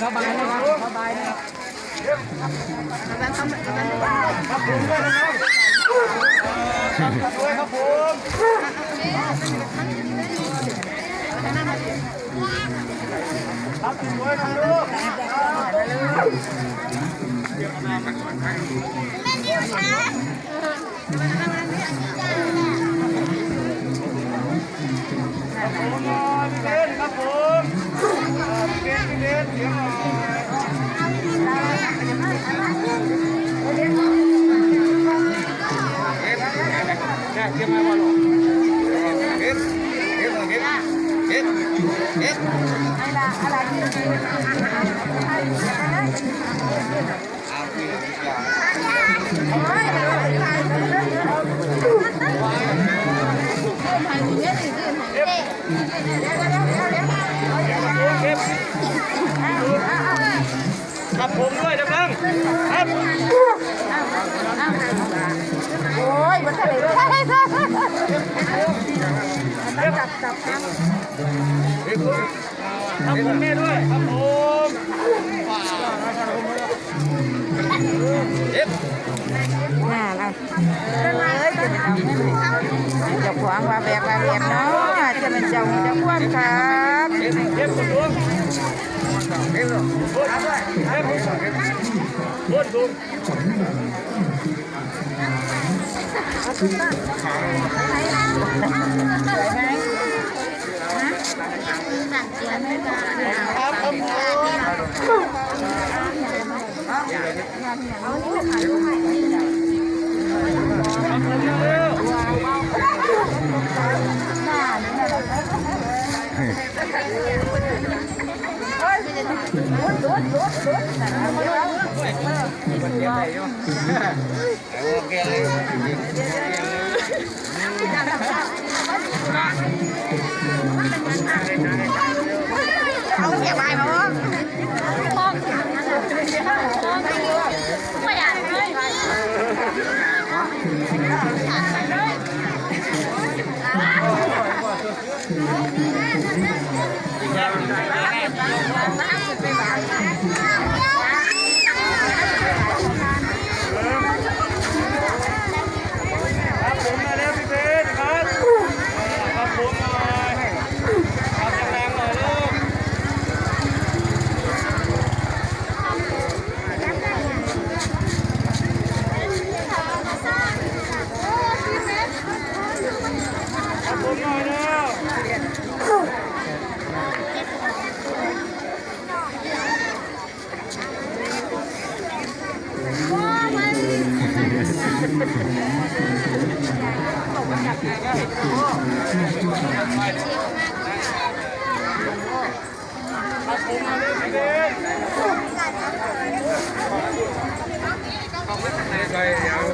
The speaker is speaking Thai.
สบายนะครับสบายนะครับด้วยครับผมครับด้วยครับลูกครับผมหน่อย พี่เบนครับผมเอ่อพี่เบนพี่เบนเสียงหน่อยแค่เตรียมไว้ว่าหรอเฮ็ดเฮ็ดเฮ็ดเฮ็ดเฮ็ดเอาพี่ดีกว่าเฮ็ด ครับผมด้วยดังครับโอ้ยมันทะเลด้วยจับจับจับครับผมแม่ด้วยครับผมเฮ็ดน่าเราเอ้ยจะเป็นเอางว่าแบบว่าแบบเนาะ เป็นเจ้าเจ้าควนครับเฮ็ดเฮ็ดคนดวงเฮ็ดพูดเฮ็ดพูดดูครับครับ เอาเสียบา Cây.